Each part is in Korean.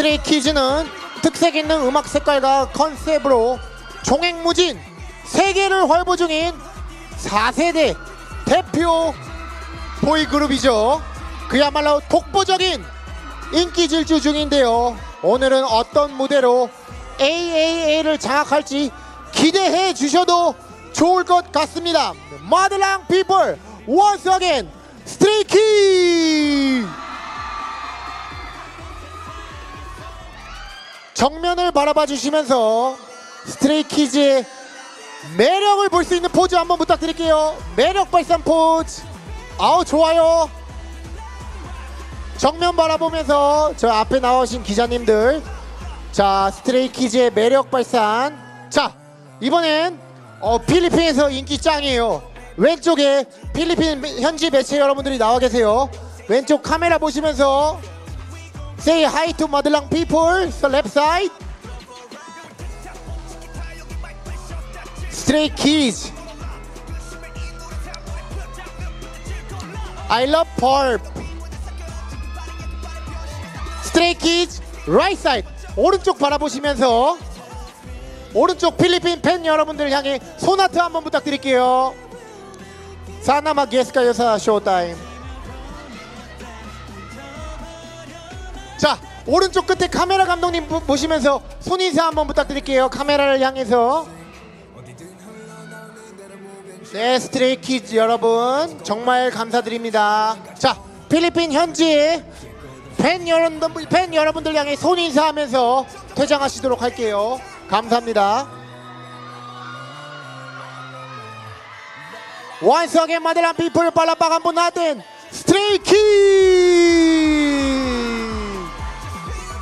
스트레이 키즈는 특색 있는 음악 색깔과 컨셉으로 종횡무진 세계를 활보 중인 4세대 대표 보이그룹이죠. 그야말로 독보적인 인기 질주 중인데요. 오늘은 어떤 무대로 AAA를 장악할지 기대해 주셔도 좋을 것 같습니다. 마들랑 피플 once again 스트레이키 정면을 바라봐 주시면서 스트레이 키즈의 매력을 볼 수 있는 포즈 한번 부탁드릴게요. 매력 발산 포즈. 아우 좋아요. 정면 바라보면서 저 앞에 나오신 기자님들 자 스트레이 키즈의 매력 발산 자 이번엔 어, 필리핀에서 인기 짱이에요 왼쪽에 필리핀 현지 매체 여러분들이 나와 계세요 왼쪽 카메라 보시면서 Say hi to Madelang people so left side Stray Kids I love purp 스트레이 키즈 right side 오른쪽 바라보시면서 오른쪽 필리핀 팬 여러분들 향해 소나트 한번 부탁드릴게요. Mag-guest kayo sa showtime. 자, 오른쪽 끝에 카메라 감독님 보- 보시면서 손 인사 한번 부탁드릴게요. 카메라를 향해서. 네, 스트레이 키즈 여러분 정말 감사드립니다. 자, 필리핀 현지 팬 여러분들, 팬 여러분들 향해 손 인사하면서 퇴장하시도록 할게요. 감사합니다. Once again, Madalang people, palakpakan po Kids!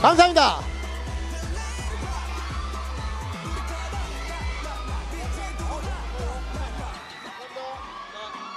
감사합니다.